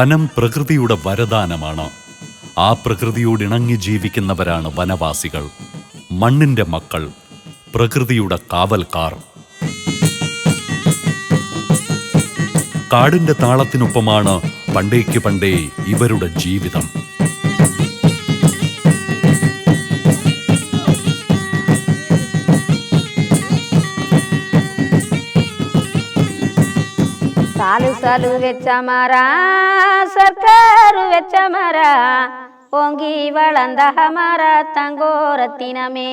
വനം പ്രകൃതിയുടെ വരദാനമാണ്. ആ പ്രകൃതിയോട് ഇണങ്ങി ജീവിക്കുന്നവരാണ് വനവാസികൾ. മണ്ണിന്റെ മക്കൾ പ്രകൃതിയുടെ കാവൽക്കാർ. കാടിന്റെ താളത്തിനൊപ്പമാണ് പണ്ടേക്ക് പണ്ടേ ഇവരുടെ ജീവിതം. ಸಾಲು ಸಾಲು ವೆಚ್ಚ ಮರ ಸರ್ಕಾರು ವೆಚ್ಚ ಮರ ஓங்கி வளர்ந்த மர தங்கோரத்தினமே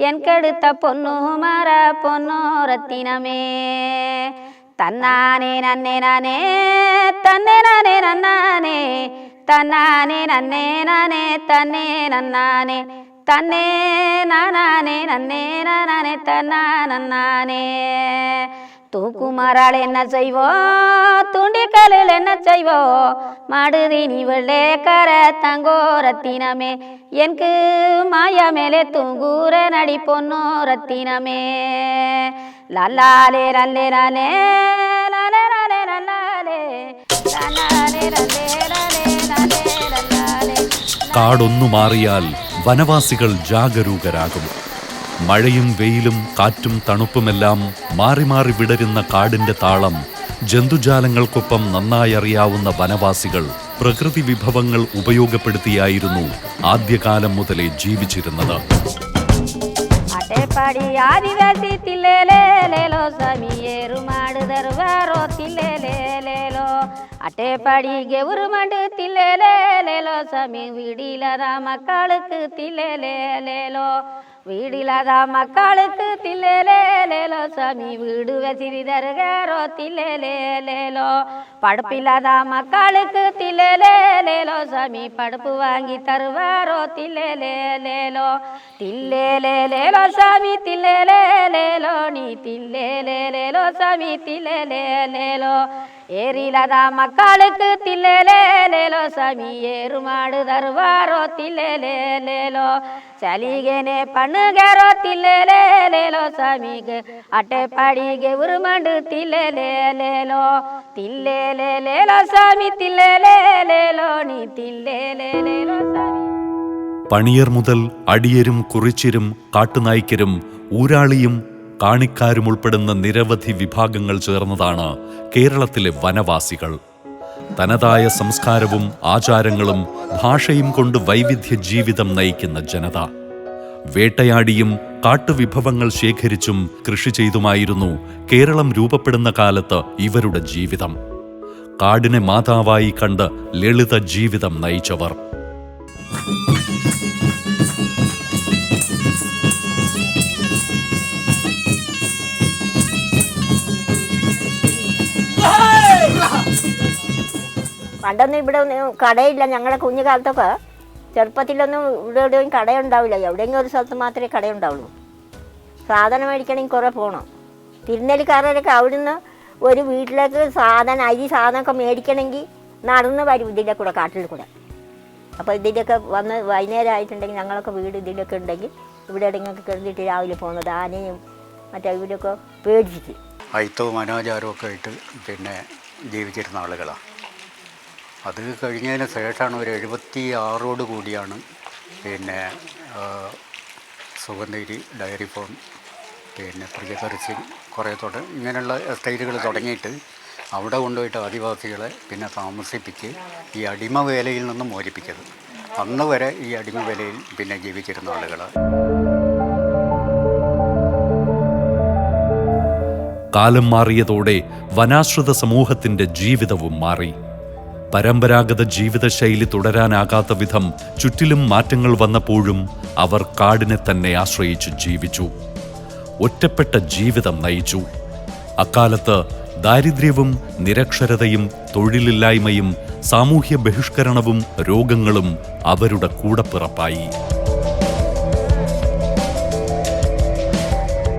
என் கெடுத்த பொண்ணு மர பொன்னோரத்தினமே தன்னானே நன்னே நானே தன்னே நானே நன்னானே தன்னானே நன்னே நானே தன்னே நன்னானே தன்னே நானே நன்னே நானே தன்னா நன்னானே தூக்குமாறாள் என்ன செய்வோம் துண்டிக்கலில் என்ன செய்வோம் மாடுதி நீ வெள்ளே கர தங்கோ ரத்தினமே எனக்கு மாயா மேலே தூங்கூர நடி பொன்னோ ரத்தினமே லல்லாலே ரல்லே லாலே லாலே லாலே லல்லாலே லாலே ரல்லே லாலே லாலே ലല്ലാലേ കാടൊന്നു മാറിയാൽ വനവാസികൾ ജാഗരൂകരാകും മഴയും വെയിലും കാറ്റും തണുപ്പുമെല്ലാം മാറി മാറി വിടരുന്ന കാടിന്റെ താളം ജന്തുജാലങ്ങൾക്കൊപ്പം നന്നായി അറിയാവുന്ന വനവാസികൾ പ്രകൃതി വിഭവങ്ങൾ ഉപയോഗപ്പെടുത്തിയായിരുന്നു ആദ്യകാലം മുതലേ ജീവിച്ചിരുന്നത്. அட்டேப்பாடி கெவுருமண்டு தில்லேலே லேலோ வீடு இல்லாத மக்களுக்கு தில்லேலே லேலோ சாமி வீடு வசிறி தருகாரோ தில்லேலே லேலோ படுப்பில்லாத மக்களுக்கு தில்லேலே லேலோ சாமி படுப்பு வாங்கி தருவாரோ தில்லேலே லேலோ தில்லேலே லேலோ சாமி தில்லேலே லேலோ நீ தில்லேலே லேலோ சாமி தில்லேலே லேலோ ஏரிலதா மக்களுக்கு தில்லேலே லேலோ சாமி ஏறு மாடு தருவாரோ தில்லேலே லேலோ. சலிகேனே பண்ணுகிறோ தில்லேலே லேலோ சாமிக்கு அட்டை படிகே உருமண்டு தில்லேலே லேலோ. தில்லேலே லேலோ சாமி தில்லேலே லேலோ நீ தில்லேலே லேலோ சாமி. പണിയർ മുതൽ അടിയരും കുറിച്ചിരും കാട്ടുനായ്ക്കരും ഊരാളിയും കാണിക്കാരും ഉൾപ്പെടുന്ന നിരവധി വിഭാഗങ്ങൾ ചേർന്നതാണ് കേരളത്തിലെ വനവാസികൾ. തനതായ സംസ്കാരവും ആചാരങ്ങളും ഭാഷയും കൊണ്ട് വൈവിധ്യ ജീവിതം നയിക്കുന്ന ജനത. വേട്ടയാടിയും കാട്ടുവിഭവങ്ങൾ ശേഖരിച്ചും കൃഷി ചെയ്തുമായിരുന്നു കേരളം രൂപപ്പെടുന്ന കാലത്ത് ഇവരുടെ ജീവിതം. കാടിനെ മാതാവായി കണ്ട് ലളിത ജീവിതം നയിച്ചവർ. പണ്ടൊന്നും ഇവിടെ ഒന്നും കടയില്ല. ഞങ്ങളുടെ കുഞ്ഞു കാലത്തൊക്കെ ചെറുപ്പത്തിലൊന്നും ഇവിടെ എവിടെയും കടയുണ്ടാവില്ല. എവിടെയെങ്കിലും ഒരു സ്ഥലത്ത് മാത്രമേ കടയുണ്ടാവുള്ളൂ. സാധനം മേടിക്കണമെങ്കിൽ കുറേ പോകണം തിരുനെല്ലിക്കാരൊക്കെ അവിടുന്ന് ഒരു വീട്ടിലേക്ക് സാധനം അരി സാധനമൊക്കെ മേടിക്കണമെങ്കിൽ നടന്ന് വരും ഇതിന്റെ കൂടെ കാട്ടിൽ കൂടെ. അപ്പോൾ ഇതിന്റെയൊക്കെ വന്ന് വൈകുന്നേരം ആയിട്ടുണ്ടെങ്കിൽ ഞങ്ങളൊക്കെ വീട് ഇതിലൊക്കെ ഉണ്ടെങ്കിൽ ഇവിടെ എവിടെയെങ്കിലും കിടന്നിട്ട് രാവിലെ പോകുന്നത് ആനയും മറ്റേ ഇവരൊക്കെ പേടിച്ചിട്ട്. അയിത്തവും അനാചാരവും ഒക്കെ ആയിട്ട് പിന്നെ ജീവിച്ചിരുന്ന ആളുകളാണ് അത് കഴിഞ്ഞതിന് ശേഷമാണ് ഒരു എഴുപത്തി ആറോട് കൂടിയാണ് പിന്നെ സുഗന്ധഗിരി ഡയറി ഫോം പിന്നെ പ്രിയദർശിനി കുറേ തുട ഇങ്ങനെയുള്ള എസ്റ്റേറ്റുകൾ തുടങ്ങിയിട്ട് അവിടെ കൊണ്ടുപോയിട്ട് ആദിവാസികളെ പിന്നെ താമസിപ്പിച്ച് ഈ അടിമ വേലയിൽ നിന്ന് മോചിപ്പിച്ചത്. അന്ന് വരെ ഈ അടിമ വേലയിൽ പിന്നെ ജീവിച്ചിരുന്ന ആളുകൾ കാലം മാറിയതോടെ വനാശ്രിത സമൂഹത്തിന്റെ ജീവിതവും മാറി. പരമ്പരാഗത ജീവിതശൈലി തുടരാനാകാത്ത വിധം ചുറ്റിലും മാറ്റങ്ങൾ വന്നപ്പോഴും അവർ കാടിനെ തന്നെ ആശ്രയിച്ചു ജീവിച്ചു. ഒറ്റപ്പെട്ട ജീവിതം നയിച്ചു. അക്കാലത്ത് ദാരിദ്ര്യവും നിരക്ഷരതയും തൊഴിലില്ലായ്മയും സാമൂഹ്യ ബഹിഷ്കരണവും രോഗങ്ങളും അവരുടെ കൂടപ്പിറപ്പായി.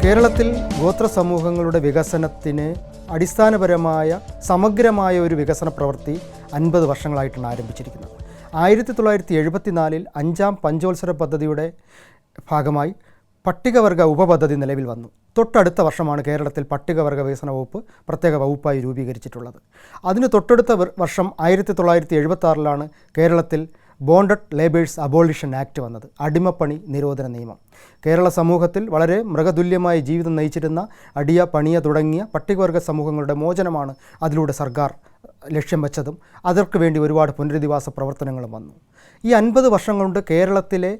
കേരളത്തിൽ ഗോത്ര സമൂഹങ്ങളുടെ വികസനത്തിന് അടിസ്ഥാനപരമായ സമഗ്രമായ ഒരു വികസന പ്രവൃത്തി അൻപത് വർഷങ്ങളായിട്ടാണ് ആരംഭിച്ചിരിക്കുന്നത്. ആയിരത്തി തൊള്ളായിരത്തി എഴുപത്തിനാലിൽ അഞ്ചാം പഞ്ചോത്സര പദ്ധതിയുടെ ഭാഗമായി പട്ടികവർഗ ഉപപദ്ധതി നിലവിൽ വന്നു. തൊട്ടടുത്ത വർഷമാണ് കേരളത്തിൽ പട്ടികവർഗ വികസന വകുപ്പ് പ്രത്യേക വകുപ്പായി രൂപീകരിച്ചിട്ടുള്ളത്. അതിന് തൊട്ടടുത്ത വർഷം ആയിരത്തി തൊള്ളായിരത്തി എഴുപത്താറിലാണ് കേരളത്തിൽ ബോണ്ടഡ് ലേബേഴ്സ് അബോളിഷൻ ആക്ട് വന്നത്. അടിമപ്പണി നിരോധന നിയമം. കേരള സമൂഹത്തിൽ വളരെ മൃഗതുല്യമായ ജീവിതം നയിച്ചിരുന്ന അടിയ പണിയ തുടങ്ങിയ പട്ടികവർഗ സമൂഹങ്ങളുടെ മോചനമാണ് അതിലൂടെ സർക്കാർ ലക്ഷ്യം വെച്ചതും അതിർക്ക് വേണ്ടി ഒരുപാട് പുനരധിവാസ പ്രവർത്തനങ്ങളും വന്നു. ഈ അൻപത് വർഷം കൊണ്ട് കേരളത്തിലെ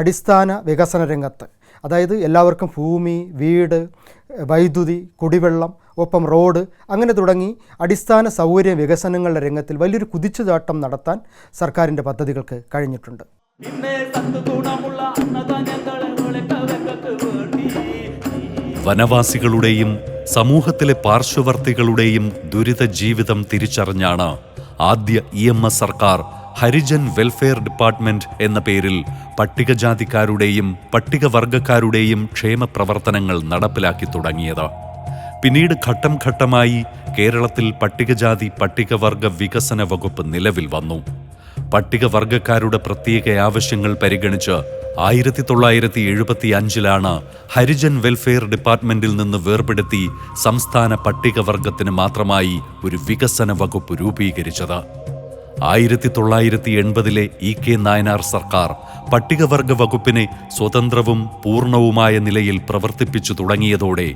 അടിസ്ഥാന വികസന രംഗത്ത് അതായത് എല്ലാവർക്കും ഭൂമി വീട് വൈദ്യുതി കുടിവെള്ളം ഒപ്പം റോഡ് അങ്ങനെ തുടങ്ങി അടിസ്ഥാന സൗകര്യ വികസനങ്ങളുടെ രംഗത്തിൽ വലിയൊരു കുതിച്ചുചാട്ടം നടത്താൻ സർക്കാരിന്റെ പദ്ധതികൾക്ക് കഴിഞ്ഞിട്ടുണ്ട്. വനവാസികളുടെയും സമൂഹത്തിലെ പാർശ്വവർത്തികളുടെയും ദുരിത ജീവിതം തിരിച്ചറിഞ്ഞാണ് ആദ്യ ഇ എം എസ് സർക്കാർ ഹരിജൻ വെൽഫെയർ ഡിപ്പാർട്ട്മെന്റ് എന്ന പേരിൽ പട്ടികജാതിക്കാരുടെയും പട്ടികവർഗക്കാരുടെയും ക്ഷേമ പ്രവർത്തനങ്ങൾ നടപ്പിലാക്കി തുടങ്ങിയത്. പിന്നീട് ഘട്ടം ഘട്ടമായി കേരളത്തിൽ പട്ടികജാതി പട്ടികവർഗ വികസന വകുപ്പ് നിലവിൽ വന്നു. പട്ടികവർഗക്കാരുടെ പ്രത്യേക ആവശ്യങ്ങൾ പരിഗണിച്ച് ആയിരത്തി തൊള്ളായിരത്തി എഴുപത്തി അഞ്ചിലാണ് ഹരിജൻ വെൽഫെയർ ഡിപ്പാർട്ട്മെന്റിൽ നിന്ന് വേർപെടുത്തി സംസ്ഥാന പട്ടികവർഗത്തിന് മാത്രമായി ഒരു വികസന വകുപ്പ് രൂപീകരിച്ചത്. ആയിരത്തി തൊള്ളായിരത്തി എൺപതിലെ ഇ കെ നായനാർ സർക്കാർ പട്ടികവർഗ വകുപ്പിനെ സ്വതന്ത്രവും പൂർണവുമായ നിലയിൽ പ്രവർത്തിപ്പിച്ചു തുടങ്ങിയതോടെ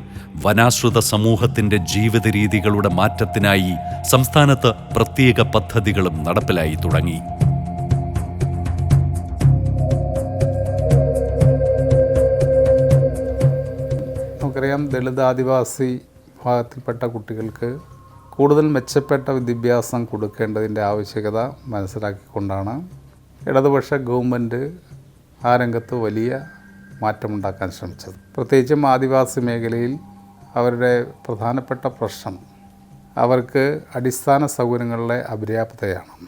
വനാശ്രിത സമൂഹത്തിന്റെ ജീവിത രീതികളുടെ മാറ്റത്തിനായി സംസ്ഥാനത്ത് പ്രത്യേക പദ്ധതികളും നടപ്പിലായി തുടങ്ങി. നമുക്കറിയാം ദളിത് ആദിവാസി വിഭാഗത്തിൽപ്പെട്ട കുട്ടികൾക്ക് കൂടുതൽ മെച്ചപ്പെട്ട വിദ്യാഭ്യാസം കൊടുക്കേണ്ടതിന്റെ ആവശ്യകത മനസ്സിലാക്കിക്കൊണ്ടാണ് ഇടതുപക്ഷ ഗവൺമെന്റ് ആ രംഗത്ത് വലിയ മാറ്റമുണ്ടാക്കാൻ ശ്രമിച്ചത്. പ്രത്യേകിച്ചും ആദിവാസി മേഖലയിൽ അവരുടെ പ്രധാനപ്പെട്ട പ്രശ്നം അവർക്ക് അടിസ്ഥാന സൗകര്യങ്ങളുടെ അപര്യാപ്തതയാണ്.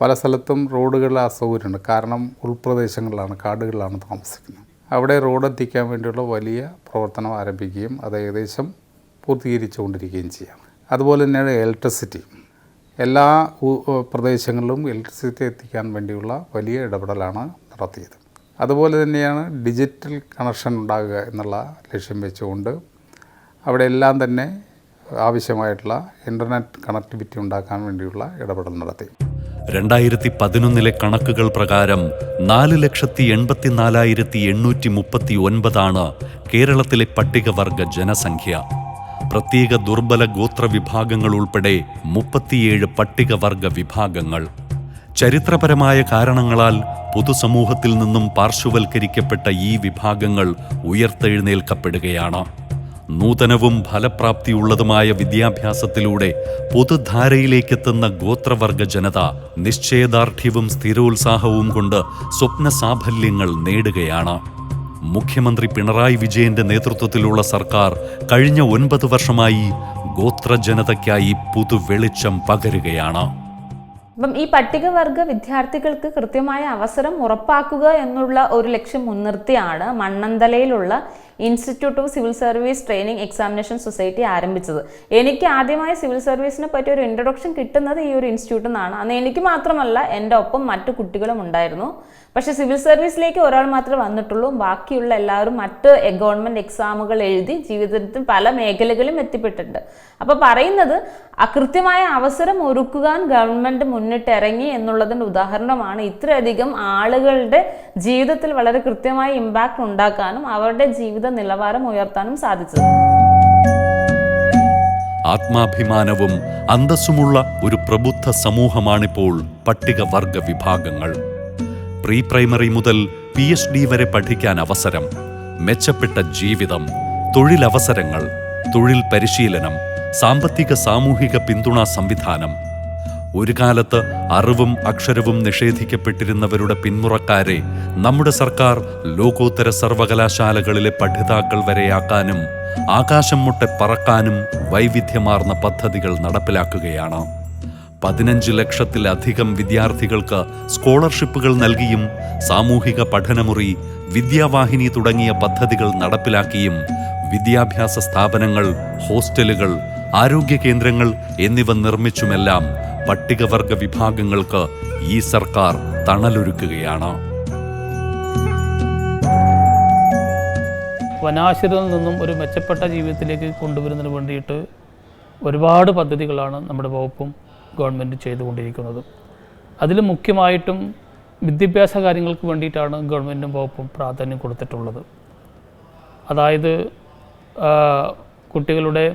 പല സ്ഥലത്തും റോഡുകളിലെ അസൗകര്യമുണ്ട്. കാരണം ഉൾപ്രദേശങ്ങളിലാണ് കാടുകളിലാണ് താമസിക്കുന്നത്. അവിടെ റോഡ് എത്തിക്കാൻ വേണ്ടിയുള്ള വലിയ പ്രവർത്തനം ആരംഭിക്കുകയും അത് ഏകദേശം പൂർത്തീകരിച്ചുകൊണ്ടിരിക്കുകയും ചെയ്യാം. അതുപോലെ തന്നെയാണ് ഇലക്ട്രിസിറ്റി. എല്ലാ പ്രദേശങ്ങളിലും ഇലക്ട്രിസിറ്റി എത്തിക്കാൻ വേണ്ടിയുള്ള വലിയ ഇടപെടലാണ് നടത്തിയത്. അതുപോലെ തന്നെയാണ് ഡിജിറ്റൽ കണക്ഷൻ ഉണ്ടാകുക എന്നുള്ള ലക്ഷ്യം വെച്ചുകൊണ്ട് അവിടെ എല്ലാം തന്നെ ആവശ്യമായിട്ടുള്ള ഇന്റർനെറ്റ് കണക്ടിവിറ്റി ഉണ്ടാക്കാൻ വേണ്ടിയുള്ള ഇടപെടൽ നടത്തി. രണ്ടായിരത്തി പതിനൊന്നിലെ കണക്കുകൾ പ്രകാരം നാല് ലക്ഷത്തി എൺപത്തിനാലായിരത്തി എണ്ണൂറ്റി മുപ്പത്തി ഒൻപതാണ് കേരളത്തിലെ പട്ടികവർഗ ജനസംഖ്യ. പ്രത്യേക ദുർബല ഗോത്ര വിഭാഗങ്ങൾ ഉൾപ്പെടെ മുപ്പത്തിയേഴ് പട്ടികവർഗ വിഭാഗങ്ങൾ. ചരിത്രപരമായ കാരണങ്ങളാൽ പൊതുസമൂഹത്തിൽ നിന്നും പാർശ്വവൽക്കരിക്കപ്പെട്ട ഈ വിഭാഗങ്ങൾ ഉയർത്തെഴുന്നേൽക്കപ്പെടുകയാണ്. നൂതനവും ഫലപ്രാപ്തിയുള്ളതുമായ വിദ്യാഭ്യാസത്തിലൂടെ പൊതുധാരയിലേക്കെത്തുന്ന ഗോത്രവർഗ ജനത നിശ്ചയദാർഢ്യവും സ്ഥിരോത്സാഹവും കൊണ്ട് സ്വപ്ന സാഫല്യങ്ങൾ നേടുകയാണ്. മുഖ്യമന്ത്രി പിണറായി വിജയന്റെ നേതൃത്വത്തിലുള്ള സർക്കാർ കഴിഞ്ഞ ഒൻപത് വർഷമായി ഗോത്ര ജനതയ്ക്കായി പുതുവെളിച്ചം പകരുകയാണ്. അപ്പം ഈ പട്ടികവർഗ വിദ്യാർത്ഥികൾക്ക് കൃത്യമായ അവസരം ഉറപ്പാക്കുക എന്നുള്ള ഒരു ലക്ഷ്യം മുൻനിർത്തിയാണ് മണ്ണന്തലയിലുള്ള institute of civil service training examination society ആരംഭിച്ചത്. എനിക്ക് ആദ്യമായി സിവിൽ സർവീസിനെ പറ്റി ഒരു ഇൻട്രൊഡക്ഷൻ കിട്ടുന്നത് ഈ ഒരു ഇൻസ്റ്റിറ്റ്യൂട്ടിൽ നിന്നാണ് അന്ന് എനിക്ക് മാത്രമല്ല എന്റെ ഒപ്പം മറ്റു കുട്ടികളും ഉണ്ടായിരുന്നു. പക്ഷേ സിവിൽ സർവീസിലേക്ക് ഒരാൾ മാത്രമേ വന്നിട്ടുള്ളൂ. ബാക്കിയുള്ള എല്ലാവരും മറ്റ് ഗവൺമെന്റ് എക്സാമുകൾ എഴുതി ജീവിതത്തിൽ പല മേഖലകളിലും എത്തിപ്പെട്ടിട്ടുണ്ട്. അപ്പോൾ പറയുന്നത് അകൃത്യമായ കൃത്യമായ അവസരം ഒരുക്കുവാൻ ഗവൺമെന്റ് മുന്നിട്ടിറങ്ങി എന്നുള്ളതിന്റെ ഉദാഹരണമാണ്. ഇത്രയധികം ആളുകളുടെ ജീവിതത്തിൽ വളരെ കൃത്യമായ ഇമ്പാക്റ്റ് ഉണ്ടാക്കാനും അവരുടെ ജീവിത നിലവാരം ഉയർത്താനും സാധിച്ചത്. ആത്മാഭിമാനവും അന്തസ്സുമുള്ള ഒരു പ്രബുദ്ധ സമൂഹമാണിപ്പോൾ പട്ടികവർഗ വിഭാഗങ്ങൾ. പ്രീ പ്രൈമറി മുതൽ പി എച്ച് ഡി വരെ പഠിക്കാൻ അവസരം മെച്ചപ്പെട്ട ജീവിതം തൊഴിലവസരങ്ങൾ തൊഴിൽ പരിശീലനം സാമ്പത്തിക സാമൂഹിക പിന്തുണാ സംവിധാനം ഒരു കാലത്ത് അറിവും അക്ഷരവും നിഷേധിക്കപ്പെട്ടിരുന്നവരുടെ പിന്മുറക്കാരെ നമ്മുടെ സർക്കാർ ലോകോത്തര സർവകലാശാലകളിലെ പഠിതാക്കൾ വരെയാക്കാനും ആകാശം മുട്ടെ പറക്കാനും വൈവിധ്യമാർന്ന പദ്ധതികൾ നടപ്പിലാക്കുകയാണ്. പതിനഞ്ച് ലക്ഷത്തിലധികം വിദ്യാർത്ഥികൾക്ക് സ്കോളർഷിപ്പുകൾ നൽകിയും സാമൂഹിക പഠനമുറി വിദ്യാവാഹിനി തുടങ്ങിയ പദ്ധതികൾ നടപ്പിലാക്കിയും വിദ്യാഭ്യാസ സ്ഥാപനങ്ങൾ ഹോസ്റ്റലുകൾ ആരോഗ്യ കേന്ദ്രങ്ങൾ എന്നിവ നിർമ്മിച്ചുമെല്ലാം പട്ടികവർഗ വിഭാഗങ്ങൾക്ക് ഈ സർക്കാർ തണലൊരുക്കുകയാണ്. വനാശ്രിതയിൽ നിന്നും ഒരു മെച്ചപ്പെട്ട ജീവിതത്തിലേക്ക് കൊണ്ടുവരുന്നതിന് വേണ്ടിയിട്ട് ഒരുപാട് പദ്ധതികളാണ് നമ്മുടെ വകുപ്പും ഗവൺമെന്റ് ചെയ്തുകൊണ്ടിരിക്കുന്നത്. അതിൽ മുഖ്യമായിട്ടും വിദ്യാഭ്യാസ കാര്യങ്ങൾക്ക് വേണ്ടിയിട്ടാണ് ഗവൺമെന്റും വകുപ്പും പ്രാധാന്യം കൊടുത്തിട്ടുള്ളത്. അതായത് കുട്ടികളുടെ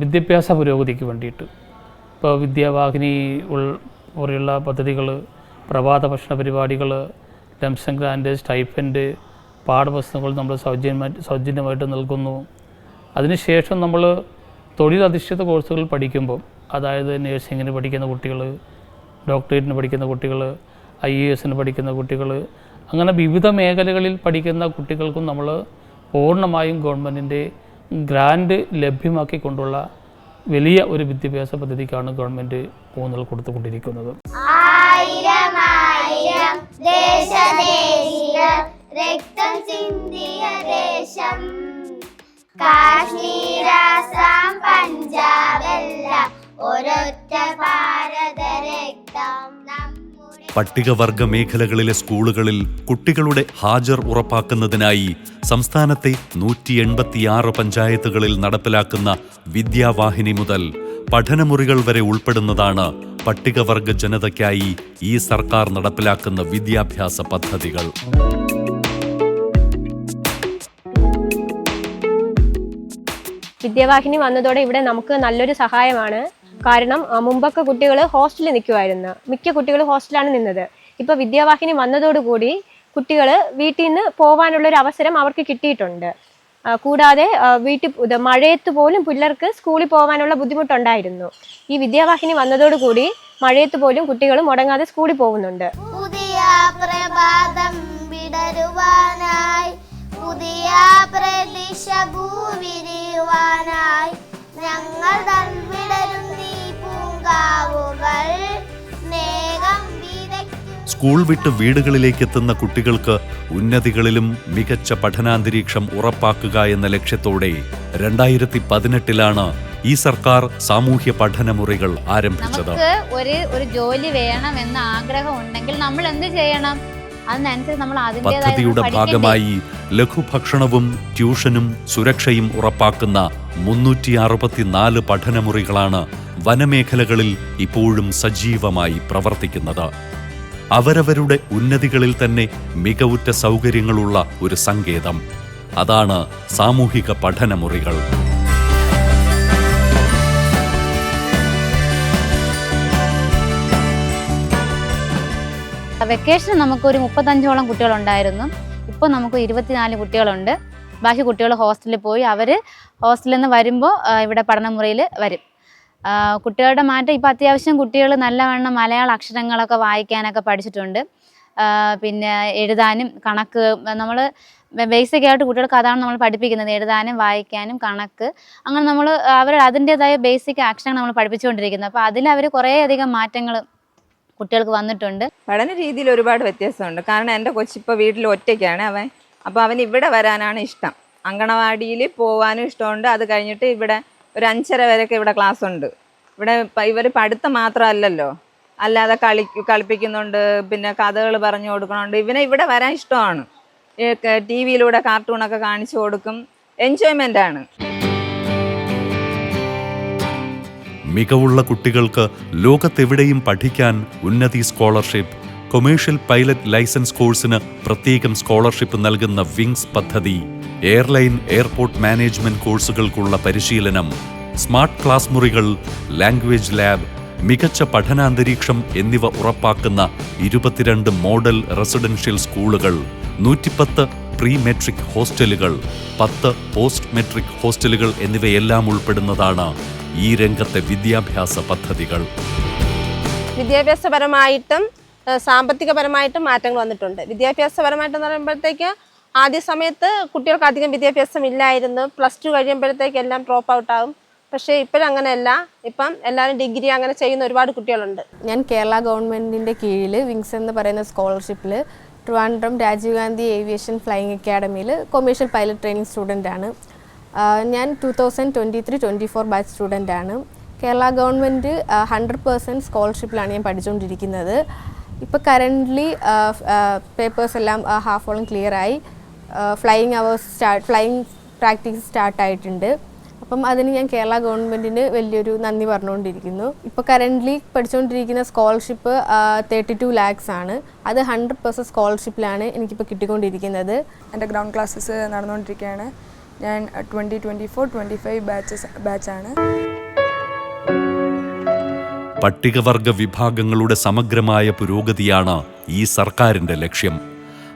വിദ്യാഭ്യാസ പുരോഗതിക്ക് വേണ്ടിയിട്ട്. ഇപ്പോൾ വിദ്യാവാഹിനി ഉൾ പോലെയുള്ള പദ്ധതികൾ പ്രഭാത ഭക്ഷണ പരിപാടികൾ ലംസം ഗ്രാൻഡ് സ്റ്റൈപ്പൻഡ് പാഠപുസ്തകങ്ങൾ നമ്മൾ സൗജന്യമായി സൗജന്യമായിട്ട് നൽകുന്നു. അതിനുശേഷം നമ്മൾ തൊഴിലധിഷ്ഠിത കോഴ്സുകൾ പഠിക്കുമ്പോൾ അതായത് നേഴ്സിങ്ങിന് പഠിക്കുന്ന കുട്ടികൾ ഡോക്ടറേറ്റിന് പഠിക്കുന്ന കുട്ടികൾ ഐ എ എസിന് പഠിക്കുന്ന കുട്ടികൾ അങ്ങനെ വിവിധ മേഖലകളിൽ പഠിക്കുന്ന കുട്ടികൾക്കും നമ്മൾ പൂർണമായും ഗവൺമെന്റിന്റെ ഗ്രാൻഡ് ലഭ്യമാക്കിക്കൊണ്ടുള്ള വലിയ ഒരു വിദ്യാഭ്യാസ പദ്ധതിക്കാണ് ഗവൺമെന്റ് ഊന്നൽ കൊടുത്തുകൊണ്ടിരിക്കുന്നത്. ഭാരത രക്തം പട്ടികവർഗ മേഖലകളിലെ സ്കൂളുകളിൽ കുട്ടികളുടെ ഹാജർ ഉറപ്പാക്കുന്നതിനായി സംസ്ഥാനത്തെ നൂറ്റി എൺപത്തിയാറ് പഞ്ചായത്തുകളിൽ നടപ്പിലാക്കുന്ന വിദ്യാവാഹിനി മുതൽ പഠനമുറികൾ വരെ ഉൾപ്പെടുന്നതാണ് പട്ടികവർഗ ജനതയ്ക്കായി ഈ സർക്കാർ നടപ്പിലാക്കുന്ന വിദ്യാഭ്യാസ പദ്ധതികൾ. വിദ്യാവാഹിനി വന്നതോടെ ഇവിടെ നമുക്ക് നല്ലൊരു സഹായമാണ്. കാരണം മുമ്പൊക്കെ കുട്ടികൾ ഹോസ്റ്റലിൽ നിൽക്കുമായിരുന്നു മിക്ക കുട്ടികൾ ഹോസ്റ്റലാണ് നിന്നത്. ഇപ്പോൾ വിദ്യാവാഹിനി വന്നതോടുകൂടി കുട്ടികൾ വീട്ടിൽ നിന്ന് പോകാനുള്ള ഒരു അവസരം അവർക്ക് കിട്ടിയിട്ടുണ്ട്. കൂടാതെ വീട്ടിൽ മഴയത്ത് പോലും പിള്ളേർക്ക് സ്കൂളിൽ പോകാനുള്ള ബുദ്ധിമുട്ടുണ്ടായിരുന്നു. ഈ വിദ്യാവാഹിനി വന്നതോടുകൂടി മഴയത്ത് പോലും കുട്ടികൾ മുടങ്ങാതെ സ്കൂളിൽ പോകുന്നുണ്ട്. പുതിയ പ്രഭാതം വിടരുവാനായി പുതിയ ഞങ്ങൾ തൻ സ്കൂൾ വിട്ട് വീടുകളിലേക്ക് എത്തുന്ന കുട്ടികൾക്ക് ഉന്നതികളിലും മികച്ച പഠനാന്തരീക്ഷം ഉറപ്പാക്കുക എന്ന ലക്ഷ്യത്തോടെ രണ്ടായിരത്തി പതിനെട്ടിലാണ് ഈ സർക്കാർ സാമൂഹ്യ പഠനമുറികൾ ആരംഭിച്ചത്. ഒരു ഒരു ജോലി വേണം എന്ന ആഗ്രഹം ഉണ്ടെങ്കിൽ നമ്മൾ എന്ത് ചെയ്യണം? പദ്ധതിയുടെ ഭാഗമായി ലഘുഭക്ഷണവും ട്യൂഷനും സുരക്ഷയും ഉറപ്പാക്കുന്ന മുന്നൂറ്റി അറുപത്തിനാല് പഠനമുറികളാണ് വനമേഖലകളിൽ ഇപ്പോഴും സജീവമായി പ്രവർത്തിക്കുന്നത്. അവരവരുടെ ഉന്നതികളിൽ തന്നെ മികവുറ്റ സൗകര്യങ്ങളുള്ള ഒരു സങ്കേതം. അതാണ് സാമൂഹിക പഠനമുറികൾ. വെക്കേഷൻ നമുക്കൊരു മുപ്പത്തഞ്ചോളം കുട്ടികളുണ്ടായിരുന്നു. ഇപ്പോൾ നമുക്ക് ഇരുപത്തിനാല് കുട്ടികളുണ്ട്. ബാക്കി കുട്ടികൾ ഹോസ്റ്റലിൽ പോയി അവർ ഹോസ്റ്റലിൽ നിന്ന് വരുമ്പോൾ ഇവിടെ പഠനമുറിയിൽ വരും. കുട്ടികളുടെ മാറ്റം ഇപ്പോൾ അത്യാവശ്യം കുട്ടികൾ നല്ലവണ്ണം മലയാള അക്ഷരങ്ങളൊക്കെ വായിക്കാനൊക്കെ പഠിച്ചിട്ടുണ്ട്. പിന്നെ എഴുതാനും കണക്ക് നമ്മൾ ബേസിക് ആയിട്ട് കുട്ടികൾക്ക് അതാണ് നമ്മൾ പഠിപ്പിക്കുന്നത്. എഴുതാനും വായിക്കാനും കണക്ക്. അങ്ങനെ നമ്മൾ അവർ അതിന്റെതായ ബേസിക് അക്ഷരങ്ങൾ നമ്മൾ പഠിപ്പിച്ചുകൊണ്ടിരിക്കുന്നത്. അപ്പോൾ അതിൽ അവർ കുറേയധികം മാറ്റങ്ങൾ കുട്ടികൾക്ക് വന്നിട്ടുണ്ട്. പഠന രീതിയിൽ ഒരുപാട് വ്യത്യാസമുണ്ട്. കാരണം എന്റെ കൊച്ചിപ്പോൾ വീട്ടിൽ ഒറ്റയ്ക്കാണ്. അവൻ അപ്പോൾ അവൻ ഇവിടെ വരാനാണ് ഇഷ്ടം. അങ്കണവാടിയിൽ പോകാനും ഇഷ്ടമുണ്ട്. അത് കഴിഞ്ഞിട്ട് ഇവിടെ ഒരു അഞ്ചര വരെയൊക്കെ ഇവിടെ ക്ലാസ് ഉണ്ട് ഇവിടെ ഇവർ പഠിത്തം മാത്രമല്ലല്ലോ. അല്ലാതെ കളി കളിപ്പിക്കുന്നുണ്ട് പിന്നെ കഥകൾ പറഞ്ഞു കൊടുക്കണുണ്ട്. ഇവനെ ഇവിടെ വരാൻ ഇഷ്ടമാണ്. ടി വിയിലൂടെ കാർട്ടൂണൊക്കെ കാണിച്ചു കൊടുക്കും. എൻജോയ്മെന്റ് ആണ്. മികവുള്ള കുട്ടികൾക്ക് ലോകത്തെവിടെയും പഠിക്കാൻ ഉന്നതി സ്കോളർഷിപ്പ് കൊമേഴ്ഷ്യൽ പൈലറ്റ് ലൈസൻസ് കോഴ്സിന് പ്രത്യേകം സ്കോളർഷിപ്പ് നൽകുന്ന വിങ്സ് പദ്ധതി എയർലൈൻ എയർപോർട്ട് മാനേജ്മെന്റ് കോഴ്സുകൾക്കുള്ള പരിശീലനം സ്മാർട്ട് ക്ലാസ് മുറികൾ ലാംഗ്വേജ് ലാബ് മികച്ച പഠനാന്തരീക്ഷം എന്നിവ ഉറപ്പാക്കുന്ന ഇരുപത്തിരണ്ട് മോഡൽ റെസിഡൻഷ്യൽ സ്കൂളുകൾ നൂറ്റിപ്പത്ത് പ്രീ മെട്രിക് ഹോസ്റ്റലുകൾ പത്ത് പോസ്റ്റ് മെട്രിക് ഹോസ്റ്റലുകൾ എന്നിവയെല്ലാം ഉൾപ്പെടുന്നതാണ് ഈ രംഗത്തെ വിദ്യാഭ്യാസ പദ്ധതികൾ. വിദ്യാഭ്യാസപരമായിട്ടും സാമ്പത്തികപരമായിട്ടും മാറ്റങ്ങൾ വന്നിട്ടുണ്ട്. വിദ്യാഭ്യാസപരമായിട്ടെന്ന് പറയുമ്പോഴത്തേക്ക് ആദ്യ സമയത്ത് കുട്ടികൾക്ക് അധികം വിദ്യാഭ്യാസം ഇല്ലായിരുന്നു. പ്ലസ് ടു കഴിയുമ്പോഴത്തേക്ക് എല്ലാം ഡ്രോപ്പ് ഔട്ട് ആകും പക്ഷേ ഇപ്പോഴങ്ങനെയല്ല ഇപ്പം എല്ലാവരും ഡിഗ്രി അങ്ങനെ ചെയ്യുന്ന ഒരുപാട് കുട്ടികളുണ്ട്. ഞാൻ കേരള ഗവൺമെന്റിന്റെ കീഴിൽ വിങ്സ് എന്ന് പറയുന്ന സ്കോളർഷിപ്പിൽ ട്രിവാൻഡ്രം രാജീവ് ഗാന്ധി ഏവിയേഷൻ ഫ്ലൈയിങ് അക്കാഡമിയിൽ കൊമേഴ്ഷ്യൽ പൈലറ്റ് ട്രെയിനിങ് സ്റ്റുഡന്റ് ആണ്. ഞാൻ two thousand twenty three twenty four batch student ആണ്. കേരള ഗവൺമെന്റ് ഹൺഡ്രഡ് പേഴ്സന്റ് സ്കോളർഷിപ്പിലാണ് ഞാൻ പഠിച്ചുകൊണ്ടിരിക്കുന്നത് ഇപ്പോൾ കറന്റ്ലി പേപ്പേഴ്സ് എല്ലാം ഹാഫോളം ക്ലിയർ ആയി. Flying hours start flying practice സ്റ്റാർട്ടായിട്ടുണ്ട് അപ്പം അതിന് ഞാൻ കേരള ഗവൺമെന്റിന് വലിയൊരു നന്ദി പറഞ്ഞുകൊണ്ടിരിക്കുന്നു. ഇപ്പോൾ കറന്റ്ലി പഠിച്ചുകൊണ്ടിരിക്കുന്ന സ്കോളർഷിപ്പ് തേർട്ടി ടു ലാക്സ് ആണ്. അത് ഹൺഡ്രഡ് പെർസെന്റ് സ്കോളർഷിപ്പിലാണ് എനിക്കിപ്പോൾ കിട്ടിക്കൊണ്ടിരിക്കുന്നത്. എന്റെ ഗ്രൗണ്ട് ക്ലാസ്സസ് നടന്നുകൊണ്ടിരിക്കുകയാണ് ഞാൻ twenty twenty four twenty five batches ബാച്ചാണ് പട്ടികവർഗ വിഭാഗങ്ങളുടെ സമഗ്രമായ പുരോഗതിയാണ് ഈ സർക്കാരിന്റെ ലക്ഷ്യം.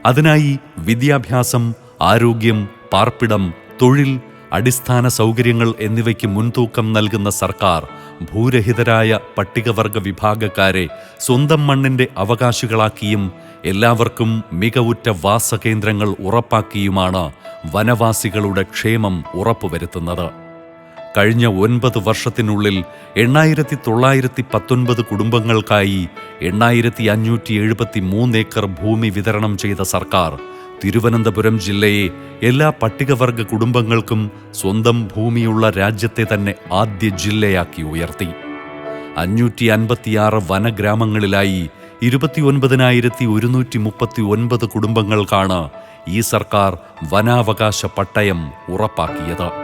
അതിനായി വിദ്യാഭ്യാസം ആരോഗ്യം പാർപ്പിടം തൊഴിൽ അടിസ്ഥാന സൗകര്യങ്ങൾ എന്നിവയ്ക്ക് മുൻതൂക്കം നൽകുന്ന സർക്കാർ ഭൂരഹിതരായ പട്ടികവർഗ വിഭാഗക്കാരെ സ്വന്തം മണ്ണിന്റെ അവകാശികളാക്കിയും എല്ലാവർക്കും മികവുറ്റ വാസകേന്ദ്രങ്ങൾ ഉറപ്പാക്കിയുമാണ് വനവാസികളുടെ ക്ഷേമം ഉറപ്പുവരുത്തുന്നത്. കഴിഞ്ഞ ഒൻപത് വർഷത്തിനുള്ളിൽ എണ്ണായിരത്തി തൊള്ളായിരത്തി പത്തൊൻപത് കുടുംബങ്ങൾക്കായി എണ്ണായിരത്തി അഞ്ഞൂറ്റി എഴുപത്തി മൂന്ന് ഏക്കർ ഭൂമി വിതരണം ചെയ്ത സർക്കാർ തിരുവനന്തപുരം ജില്ലയെ എല്ലാ പട്ടികവർഗ കുടുംബങ്ങൾക്കും സ്വന്തം ഭൂമിയുള്ള രാജ്യത്തെ തന്നെ ആദ്യ ജില്ലയാക്കി ഉയർത്തി. അഞ്ഞൂറ്റി അൻപത്തിയാറ് വനഗ്രാമങ്ങളിലായി ഇരുപത്തിയൊൻപതിനായിരത്തി ഒരുന്നൂറ്റി മുപ്പത്തി ഒൻപത് കുടുംബങ്ങൾക്കാണ് ഈ സർക്കാർ വനാവകാശ പട്ടയം ഉറപ്പാക്കിയത്.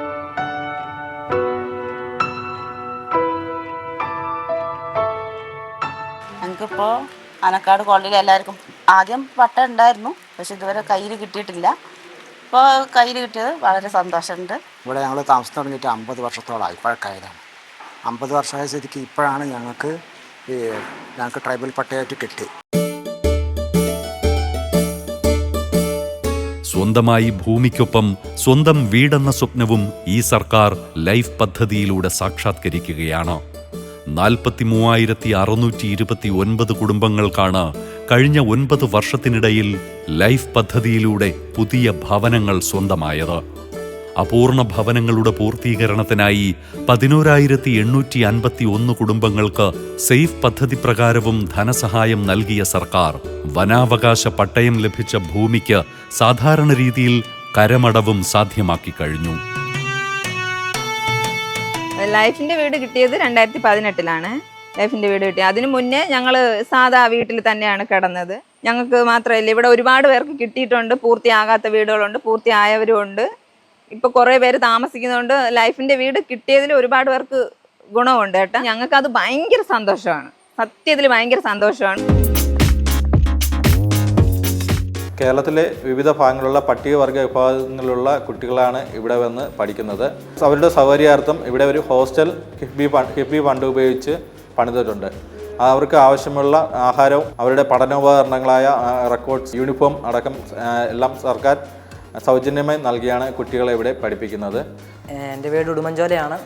ആനക്കാട് കോളനിയിൽ എല്ലാവർക്കും ആദ്യം പട്ട ഉണ്ടായിരുന്നു പക്ഷെ ഇതുവരെ കയ്യിൽ കിട്ടിയിട്ടില്ല. ഇപ്പോൾ കയ്യിൽ കിട്ടിയത് വളരെ സന്തോഷമുണ്ട്. ഇവിടെ ഞങ്ങൾ താമസം തുടങ്ങിയിട്ട് അമ്പത് വർഷത്തോളമായി പഴക്കായതാണ് അമ്പത് വർഷമായ സ്ഥിതിക്ക് ഇപ്പോഴാണ് ഞങ്ങൾക്ക് ഈ ഞങ്ങൾക്ക് ട്രൈബൽ പട്ടയായിട്ട് കിട്ടി. സ്വന്തമായി ഭൂമിക്കൊപ്പം സ്വന്തം വീടെന്ന സ്വപ്നവും ഈ സർക്കാർ ലൈഫ് പദ്ധതിയിലൂടെ സാക്ഷാത്കരിക്കുകയാണ്. നാൽപ്പത്തി മൂവായിരത്തി അറുന്നൂറ്റി ഇരുപത്തി ഒൻപത് കുടുംബങ്ങൾക്കാണ് കഴിഞ്ഞ ഒൻപത് വർഷത്തിനിടയിൽ ലൈഫ് പദ്ധതിയിലൂടെ പുതിയ ഭവനങ്ങൾ സ്വന്തമായത്. അപൂർണ ഭവനങ്ങളുടെ പൂർത്തീകരണത്തിനായി പതിനോരായിരത്തി എണ്ണൂറ്റി അൻപത്തി ഒന്ന് കുടുംബങ്ങൾക്ക് സേഫ് പദ്ധതി പ്രകാരവും ധനസഹായം നൽകിയ സർക്കാർ വനാവകാശ പട്ടയം ലഭിച്ച ഭൂമിക്ക് സാധാരണ രീതിയിൽ കരമടവും സാധ്യമാക്കി കഴിഞ്ഞു. ലൈഫിന്റെ വീട് കിട്ടിയത് രണ്ടായിരത്തി പതിനെട്ടിലാണ് ലൈഫിന്റെ വീട് കിട്ടിയത് അതിനു മുന്നേ ഞങ്ങൾ സാധാ വീട്ടിൽ തന്നെയാണ് കിടന്നത്. ഞങ്ങൾക്ക് മാത്രമല്ല ഇവിടെ ഒരുപാട് പേർക്ക് കിട്ടിയിട്ടുണ്ട്. പൂർത്തിയാകാത്ത വീടുകളുണ്ട് പൂർത്തിയായവരും ഉണ്ട് ഇപ്പോൾ കുറേ പേര് താമസിക്കുന്നതുകൊണ്ട് ലൈഫിന്റെ വീട് കിട്ടിയതിൽ ഒരുപാട് പേർക്ക് ഗുണമുണ്ട് കേട്ടോ. ഞങ്ങൾക്ക് അത് ഭയങ്കര സന്തോഷമാണ്. സത്യത്തിൽ ഭയങ്കര സന്തോഷമാണ്. കേരളത്തിലെ വിവിധ ഭാഗങ്ങളിലുള്ള പട്ടികവർഗ വിഭാഗങ്ങളിലുള്ള കുട്ടികളാണ് ഇവിടെ വന്ന് പഠിക്കുന്നത്. അവരുടെ സൗകര്യാർത്ഥം ഇവിടെ ഒരു ഹോസ്റ്റൽ കിഫ്ബി കിഫ്ബി ഫണ്ട് ഉപയോഗിച്ച് പണിതിട്ടുണ്ട്. അവർക്ക് ആവശ്യമുള്ള ആഹാരവും അവരുടെ പഠനോപകരണങ്ങളായ റെക്കോർഡ്സ് യൂണിഫോം അടക്കം എല്ലാം സർക്കാർ സൗജന്യമായി നൽകിയാണ് കുട്ടികളെ ഇവിടെ പഠിപ്പിക്കുന്നത്. എന്റെ വീട് ഉടുമഞ്ചോലയാണ്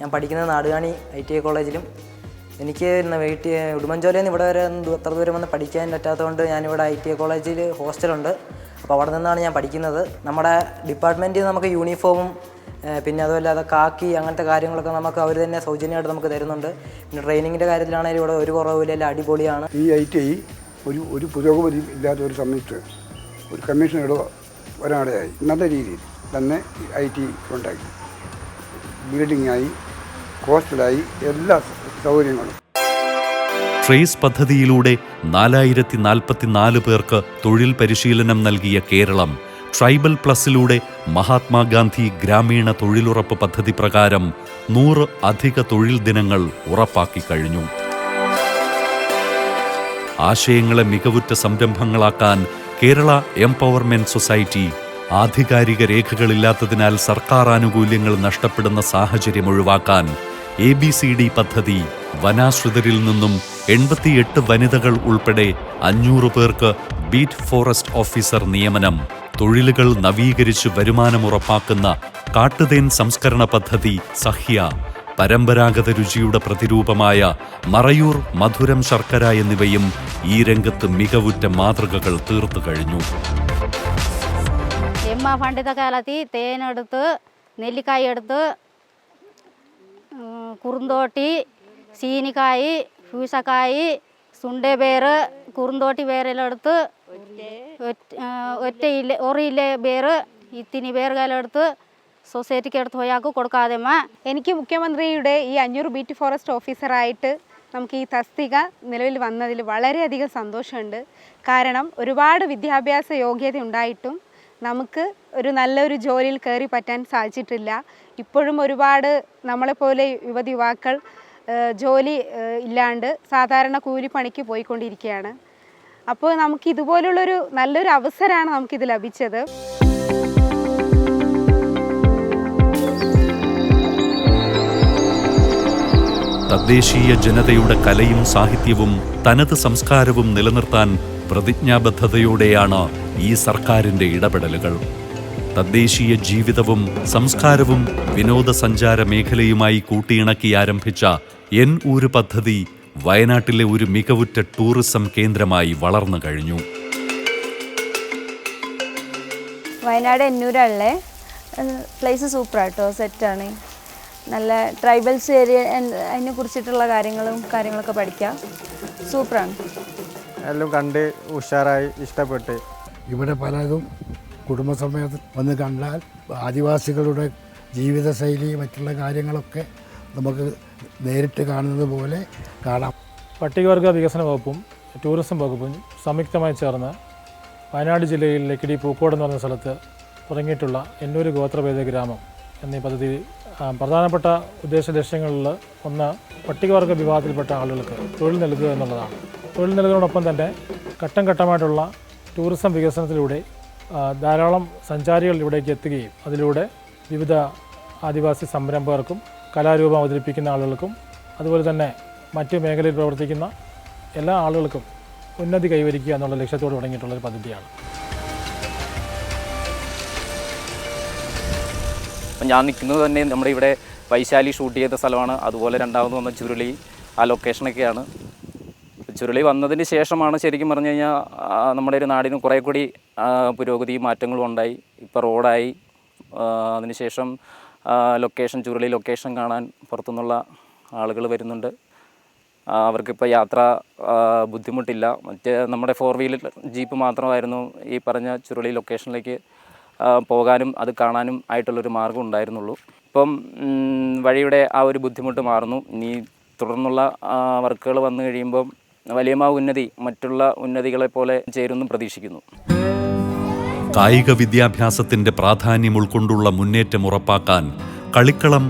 ഞാൻ പഠിക്കുന്നത് നാടുകാണി ഐ ടി ഐ കോളേജിലും എനിക്ക് വീട്ടിൽ ഉടുമ്പൻചോലയിൽ നിന്ന് ഇവിടെ വരെ അത്ര ദൂരം വന്ന് പഠിക്കാൻ പറ്റാത്തതുകൊണ്ട് ഞാനിവിടെ ഐ ടി ഐ കോളേജിൽ ഹോസ്റ്റലുണ്ട് അപ്പോൾ അവിടെ നിന്നാണ് ഞാൻ പഠിക്കുന്നത്. നമ്മുടെ ഡിപ്പാർട്ട്മെന്റിൽ നമുക്ക് യൂണിഫോമും പിന്നെ അതുമല്ലാതെ കാക്കി അങ്ങനത്തെ കാര്യങ്ങളൊക്കെ നമുക്ക് അവർ തന്നെ സൗജന്യമായിട്ട് നമുക്ക് തരുന്നുണ്ട്. പിന്നെ ട്രെയിനിങ്ങിന്റെ കാര്യത്തിലാണെങ്കിലും ഇവിടെ ഒരു കുറവില്ല അടിപൊളിയാണ്. ഈ ഐ ടി ഐ ഒരു ഒരു പുരോഗതി ഇല്ലാത്ത ഒരു സമയത്ത് ഒരു കമ്മീഷൻ ഇവിടെ ഒരാളെയായി. നല്ല രീതിയിൽ തന്നെ ഐ ടി ഉണ്ടാക്കി. ബിൽഡിങ്ങായി ഹോസ്റ്റലായി എല്ലാ സൗകര്യങ്ങളും. ട്രേസ് പദ്ധതിയിലൂടെ നാലായിരത്തി നാൽപ്പത്തിനാല് പേർക്ക് തൊഴിൽ പരിശീലനം നൽകിയ കേരളം ട്രൈബൽ പ്ലസിലൂടെ മഹാത്മാഗാന്ധി ഗ്രാമീണ തൊഴിലുറപ്പ് പദ്ധതി പ്രകാരം നൂറ് അധിക തൊഴിൽ ദിനങ്ങൾ ഉറപ്പാക്കി കഴിഞ്ഞു. ആശയങ്ങളെ മികവുറ്റ സംരംഭങ്ങളാക്കാൻ കേരള എംപവർമെന്റ് സൊസൈറ്റി ആധികാരിക രേഖകളില്ലാത്തതിനാൽ സർക്കാർ ആനുകൂല്യങ്ങൾ നഷ്ടപ്പെടുന്ന സാഹചര്യം ഒഴിവാക്കാൻ എ ബി സി ഡി പദ്ധതി വനാശ്രിതരിൽ നിന്നും എൺപത്തിയെട്ട് വനിതകൾ ഉൾപ്പെടെ അഞ്ഞൂറ് പേർക്ക് ബീറ്റ് ഫോറസ്റ്റ് ഓഫീസർ നിയമനം തൊഴിലുകൾ നവീകരിച്ച് വരുമാനമുറപ്പാക്കുന്ന കാട്ടുതേൻ സംസ്കരണ പദ്ധതി സഹ്യ പരമ്പരാഗത രുചിയുടെ പ്രതിരൂപമായ മറയൂർ മധുരം ശർക്കര എന്നിവയും ഈ രംഗത്ത് മികവുറ്റ മാതൃകകൾ തീർത്തു കഴിഞ്ഞു. എമ്മ പണ്ടിത കാലത്ത് തേനെടുത്ത് നെല്ലിക്കായ എടുത്ത് കുറുന്തോട്ടി സീനിക്കായി ഫ്യൂസക്കായി സുണ്ടേ സുണ്ടേബേറ് കുറുന്തോട്ടി വേരെല്ലാം ഒറ്റ- ഇല്ല ഒറിയില്ല ബേറ് ഇത്തിനി ബേറുകാലം എടുത്ത് സൊസൈറ്റിക്ക് എടുത്ത് പോയാക്ക് കൊടുക്കാതെമ്മ. എനിക്ക് മുഖ്യമന്ത്രിയുടെ ഈ അഞ്ഞൂറ് ബീറ്റ് ഫോറസ്റ്റ് ഓഫീസറായിട്ട് നമുക്ക് ഈ തസ്തിക നിലവിൽ വന്നതിൽ വളരെയധികം സന്തോഷമുണ്ട്. കാരണം ഒരുപാട് വിദ്യാഭ്യാസ യോഗ്യത ഉണ്ടായിട്ടും നമുക്ക് ഒരു നല്ലൊരു ജോലിയിൽ കയറി പറ്റാൻ സാധിച്ചിട്ടില്ല. ഇപ്പോഴും ഒരുപാട് നമ്മളെപ്പോലെ യുവതി യുവാക്കൾ ജോലി ഇല്ലാണ്ട് സാധാരണ കൂലിപ്പണിക്ക് പോയിക്കൊണ്ടിരിക്കുകയാണ് അപ്പോൾ നമുക്ക് ഇതുപോലുള്ളൊരു നല്ലൊരു അവസരമാണ് നമുക്കിത് ലഭിച്ചത്. തദ്ദേശീയ ജനതയുടെ കലയും സാഹിത്യവും തനത് സംസ്കാരവും നിലനിർത്താൻ പ്രതിജ്ഞാബദ്ധതയോടെയാണ് ഈ സർക്കാരിന്റെ ഇടപെടലുകൾ. തദ്ദേശീയ ജീവിതവും സംസ്കാരവും വിനോദസഞ്ചാര മേഖലയുമായി കൂട്ടിയിണക്കി ആരംഭിച്ച എൻ ഊര് പദ്ധതി വയനാട്ടിലെ ഒരു മികവുറ്റ ടൂറിസം കേന്ദ്രമായി വളർന്നു കഴിഞ്ഞു. വയനാട് എന്നൂരുള്ളേ പ്ലേസ് സൂപ്പറാട്ടോ സെറ്റാണ് നല്ല ട്രൈബൽസ് ഏരിയ അതിനെ കുറിച്ചിട്ടുള്ള കാര്യങ്ങളും കാര്യങ്ങളൊക്കെ പഠിക്കാം. സൂപ്പറാണ്. എല്ലാം കണ്ട് ഉഷാറായി ഇഷ്ടപ്പെട്ട്. ഇവിടെ പലതും കുടുംബസമേതം വന്ന് കണ്ടാൽ ആദിവാസികളുടെ ജീവിതശൈലി മറ്റുള്ള കാര്യങ്ങളൊക്കെ നമുക്ക് നേരിട്ട് കാണുന്നത് പോലെ കാണാം. പട്ടികവർഗ വികസന വകുപ്പും ടൂറിസം വകുപ്പും സംയുക്തമായി ചേർന്ന് വയനാട് ജില്ലയിൽ ലക്കിടി പൂക്കോട് എന്ന് പറഞ്ഞ സ്ഥലത്ത് തുടങ്ങിയിട്ടുള്ള എന്നൂര് ഗോത്രഭേദ ഗ്രാമം എന്നീ പദ്ധതി പ്രധാനപ്പെട്ട ഉദ്ദേശ ലക്ഷ്യങ്ങളിൽ ഒന്ന് പട്ടികവർഗ വിഭാഗത്തിൽപ്പെട്ട ആളുകൾക്ക് തൊഴിൽ നൽകുക എന്നുള്ളതാണ്. തൊഴിൽ നൽകുന്നതിനോടൊപ്പം തന്നെ ഘട്ടം ഘട്ടമായിട്ടുള്ള ടൂറിസം വികസനത്തിലൂടെ ധാരാളം സഞ്ചാരികൾ ഇവിടേക്ക് എത്തുകയും അതിലൂടെ വിവിധ ആദിവാസി സംരംഭകർക്കും കലാരൂപം അവതരിപ്പിക്കുന്ന ആളുകൾക്കും അതുപോലെ തന്നെ മറ്റ് മേഖലയിൽ പ്രവർത്തിക്കുന്ന എല്ലാ ആളുകൾക്കും ഉന്നതി കൈവരിക്കുക എന്നുള്ള ലക്ഷ്യത്തോട് തുടങ്ങിയിട്ടുള്ള ഒരു പദ്ധതിയാണ്. ഞാൻ നിൽക്കുന്നത് തന്നെ നമ്മുടെ ഇവിടെ വൈശാലി ഷൂട്ട് ചെയ്ത സ്ഥലമാണ്. അതുപോലെ രണ്ടാമത് വന്ന ചുരുളി ആ ലൊക്കേഷനൊക്കെയാണ് ചുരുളി വന്നതിന് ശേഷമാണ് ശരിക്കും പറഞ്ഞു കഴിഞ്ഞാൽ നമ്മുടെ ഒരു നാടിന് കുറേ കൂടി പുരോഗതി മാറ്റങ്ങളും ഉണ്ടായി. ഇപ്പോൾ റോഡായി. അതിനുശേഷം ലൊക്കേഷൻ ചുരുളി ലൊക്കേഷൻ കാണാൻ പുറത്തുനിന്നുള്ള ആളുകൾ വരുന്നുണ്ട്. അവർക്കിപ്പോൾ യാത്ര ബുദ്ധിമുട്ടില്ല. മറ്റേ നമ്മുടെ ഫോർ വീലർ ജീപ്പ് മാത്രമായിരുന്നു ഈ പറഞ്ഞ ചുരുളി ലൊക്കേഷനിലേക്ക് പോകാനും അത് കാണാനും ആയിട്ടുള്ളൊരു മാർഗം ഉണ്ടായിരുന്നുള്ളൂ. ഇപ്പം വഴിയുടെ ആ ഒരു ബുദ്ധിമുട്ട് മാറുന്നു. ഇനി തുടർന്നുള്ള വർക്കുകൾ വന്നു കഴിയുമ്പം വലിയമാ ഉന്നതി മറ്റുള്ള ഉന്നതികളെ പോലെ ചേരുന്നു പ്രതീക്ഷിക്കുന്നു. കായിക വിദ്യാഭ്യാസത്തിന്റെ പ്രാധാന്യം ഉൾക്കൊണ്ടുള്ള മുന്നേറ്റം ഉറപ്പാക്കാൻ കളിക്കളം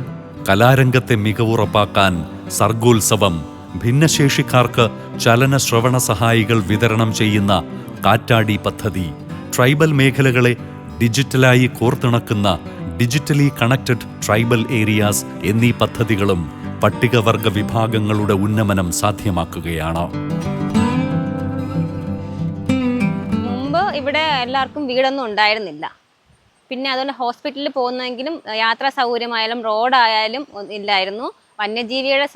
കലാരംഗത്തെ മികവുറപ്പാക്കാൻ സർഗോത്സവം ഭിന്നശേഷിക്കാർക്ക് ചലന ശ്രവണ സഹായികൾ വിതരണം ചെയ്യുന്ന കാറ്റാടി പദ്ധതി ട്രൈബൽ മേഖലകളെ ഡിജിറ്റലായി കോർത്തിണക്കുന്ന ഡിജിറ്റലി കണക്റ്റഡ് ട്രൈബൽ ഏരിയാസ് എന്നീ പദ്ധതികളും പട്ടികവർഗ വിഭാഗങ്ങളുടെ ഉന്നമനം സാധ്യമാക്കുകയാണ്. മുമ്പ് ഇവിടെ എല്ലാവർക്കും വീടൊന്നും ഉണ്ടായിരുന്നില്ല. പിന്നെ അതുപോലെ ഹോസ്പിറ്റലിൽ പോകുന്നെങ്കിലും യാത്രാ സൗകര്യമായാലും റോഡായാലും ഇല്ലായിരുന്നു. വന്യജീവിയുടെ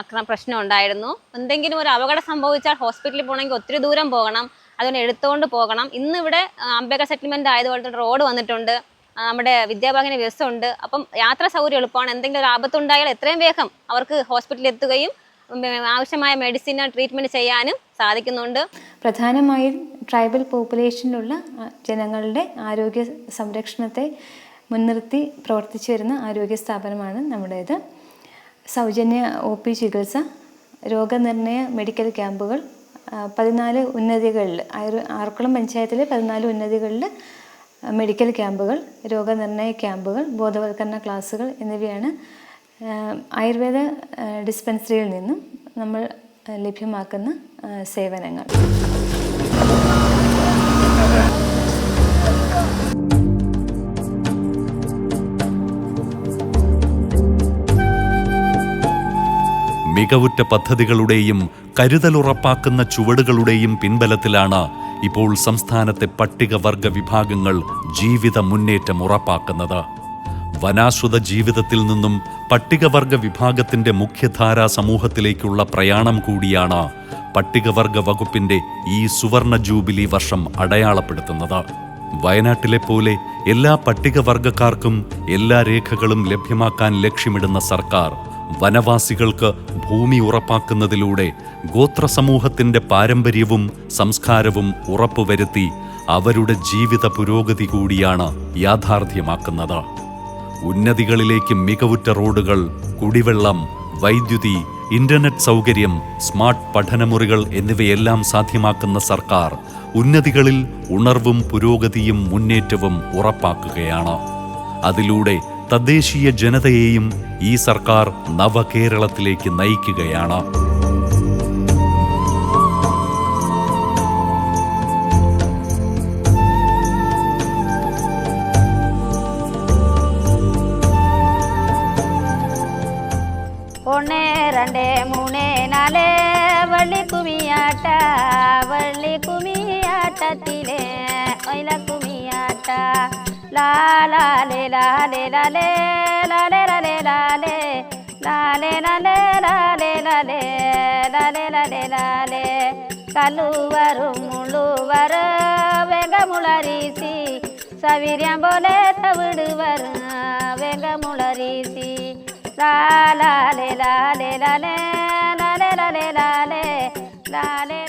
ആക്രമ പ്രശ്നം ഉണ്ടായിരുന്നു. എന്തെങ്കിലും ഒരു അപകടം സംഭവിച്ചാൽ ഹോസ്പിറ്റലിൽ പോകണമെങ്കിൽ ഒത്തിരി ദൂരം പോകണം. അതുകൊണ്ട് എടുത്തുകൊണ്ട് പോകണം. ഇന്നിവിടെ അംബേക സെറ്റിൽമെന്റ് ആയതുപോലെ റോഡ് വന്നിട്ടുണ്ട്. നമ്മുടെ വിദ്യാഭ്യാസ വ്യവസ്ഥ അപ്പം യാത്ര സൗകര്യം എളുപ്പമാണ്. എന്തെങ്കിലും ഒരു ആപത്തുണ്ടായാൽ എത്രയും വേഗം അവർക്ക് ഹോസ്പിറ്റലിൽ എത്തുകയും ആവശ്യമായ മെഡിസിൻ ട്രീറ്റ്മെന്റ് ചെയ്യാനും സാധിക്കുന്നുണ്ട്. പ്രധാനമായും ട്രൈബൽ പോപ്പുലേഷനിലുള്ള ജനങ്ങളുടെ ആരോഗ്യ സംരക്ഷണത്തെ മുൻനിർത്തി പ്രവർത്തിച്ചു വരുന്ന ആരോഗ്യ സ്ഥാപനമാണ് നമ്മുടേത്. സൗജന്യ ഒ പി ചികിത്സ രോഗനിർണയ മെഡിക്കൽ ക്യാമ്പുകൾ പതിനാല് ഉന്നതികളിൽ ആയുർ ആർക്കുളം പഞ്ചായത്തിലെ പതിനാല് ഉന്നതികളിൽ മെഡിക്കൽ ക്യാമ്പുകൾ രോഗനിർണയ ക്യാമ്പുകൾ ബോധവൽക്കരണ ക്ലാസ്സുകൾ എന്നിവയാണ് ആയുർവേദ ഡിസ്പെൻസറിയിൽ നിന്നും നമ്മൾ ലഭ്യമാക്കുന്ന സേവനങ്ങൾ. മികവുറ്റ പദ്ധതികളുടെയും കരുതലുറപ്പാക്കുന്ന ചുവടുകളുടെയും പിൻബലത്തിലാണ് ഇപ്പോൾ സംസ്ഥാനത്തെ പട്ടികവർഗ വിഭാഗങ്ങൾ ജീവിത മുന്നേറ്റം ഉറപ്പാക്കുന്നത്. വനാശ്രിത ജീവിതത്തിൽ നിന്നും പട്ടികവർഗ വിഭാഗത്തിന്റെ മുഖ്യധാരാ സമൂഹത്തിലേക്കുള്ള പ്രയാണം കൂടിയാണ് പട്ടികവർഗ വകുപ്പിന്റെ ഈ സുവർണ ജൂബിലി വർഷം അടയാളപ്പെടുത്തുന്നത്. വയനാട്ടിലെ പോലെ എല്ലാ പട്ടികവർഗക്കാർക്കും എല്ലാ രേഖകളും ലഭ്യമാക്കാൻ ലക്ഷ്യമിടുന്ന സർക്കാർ വനവാസികൾക്ക് ഭൂമി ഉറപ്പാക്കുന്നതിലൂടെ ഗോത്ര സമൂഹത്തിന്റെ പാരമ്പര്യവും സംസ്കാരവും ഉറപ്പുവരുത്തി അവരുടെ ജീവിത പുരോഗതി കൂടിയാണ് യാഥാർത്ഥ്യമാക്കുന്നത്. ഉന്നതികളിലേക്ക് മികവുറ്റ റോഡുകൾ കുടിവെള്ളം വൈദ്യുതി ഇന്റർനെറ്റ് സൗകര്യം സ്മാർട്ട് പഠനമുറികൾ എന്നിവയെല്ലാം സാധ്യമാക്കുന്ന സർക്കാർ ഉന്നതികളിൽ ഉണർവും പുരോഗതിയും മുന്നേറ്റവും ഉറപ്പാക്കുകയാണ്. അതിലൂടെ തദ്ദേശീയ ജനതയെയും ഈ സർക്കാർ നവകേരളത്തിലേക്ക് നയിക്കുകയാണ്. la la le la le la le la le la le la le la le la le la le la le la le la le la le కలువరు ముళువరు వెంగముళరీసి సవిర్యం బోలే తవిడువరు వెంగముళరీసి లాలే లాలే లాలే లాలే లాలే లాలే లాలే